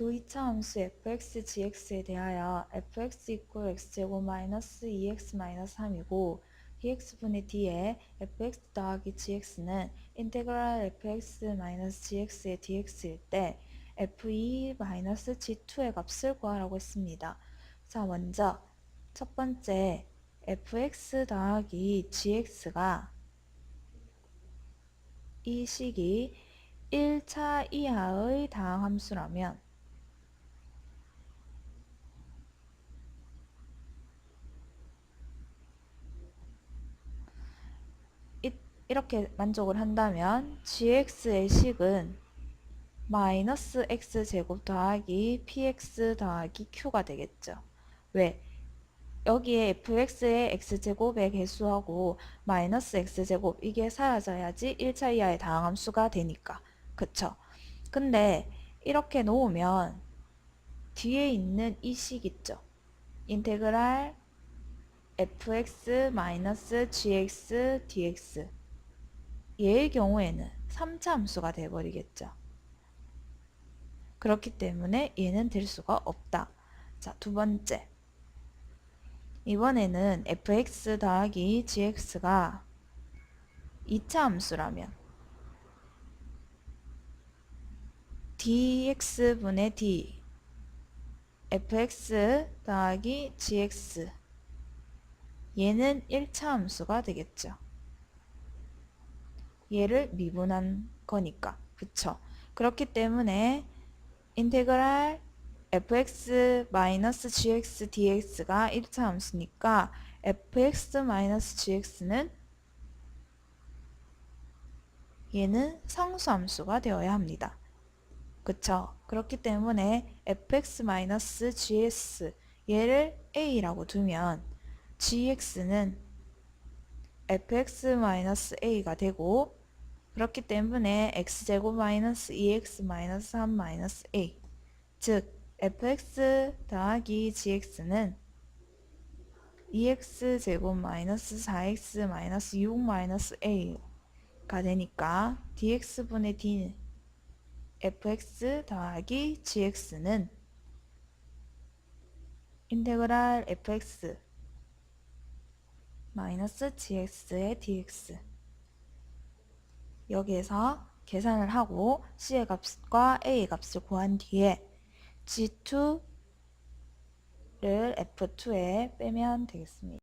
또 2차 함수 fx, gx에 대하여 fx 이퀄 x제곱 마이너스 2x 마이너스 3이고 dx분의 d에 fx 더하기 gx는 인테그랄 fx 마이너스 gx의 dx일 때 f2 마이너스 g2의 값을 구하라고 했습니다. 자 먼저 첫 번째 fx 더하기 gx가 이 식이 1차 이하의 다항함수라면 이- 이렇게 만족을 한다면 gx의 식은 마이너스 x제곱 더하기 px 더하기 q가 되겠죠. 왜? 여기에 fx의 x제곱의 개수하고 마이너스 x제곱 이게 사라져야지 1차 이하의 다항함수가 되니까. 그쵸? 근데 이렇게 놓으면 뒤에 있는 이 식 있죠? 인테그랄 fx 마이너스 gx dx 얘의 경우에는 3차 함수가 돼버리겠죠. 그렇기 때문에 얘는 될 수가 없다. 자, 두 번째. 이번에는 fx 더하기 gx가 2차 함수라면 dx분의 d fx 더하기 gx 얘는 1차 함수가 되겠죠. 얘를 미분한 거니까. 그쵸? 그렇기 때문에 인테그랄 fx gx dx가 1차 함수니까 fx gx는 얘는 상수함수가 되어야 합니다. 그쵸? 그렇기 때문에 fx 마이너스 gs 얘를 a라고 두면 gx는 fx 마이너스 a가 되고 그렇기 때문에 x제곱 마이너스 2x 마이너스 3 마이너스 a. 즉 fx 더하기 gx는 2x제곱 마이너스 4x 마이너스 6 마이너스 a가 되니까 dx분의 d는 fx 더하기 gx는 인테그랄 fx 마이너스 gx의 dx 여기에서 계산을 하고 c의 값과 a의 값을 구한 뒤에 g2를 f2에 빼면 되겠습니다.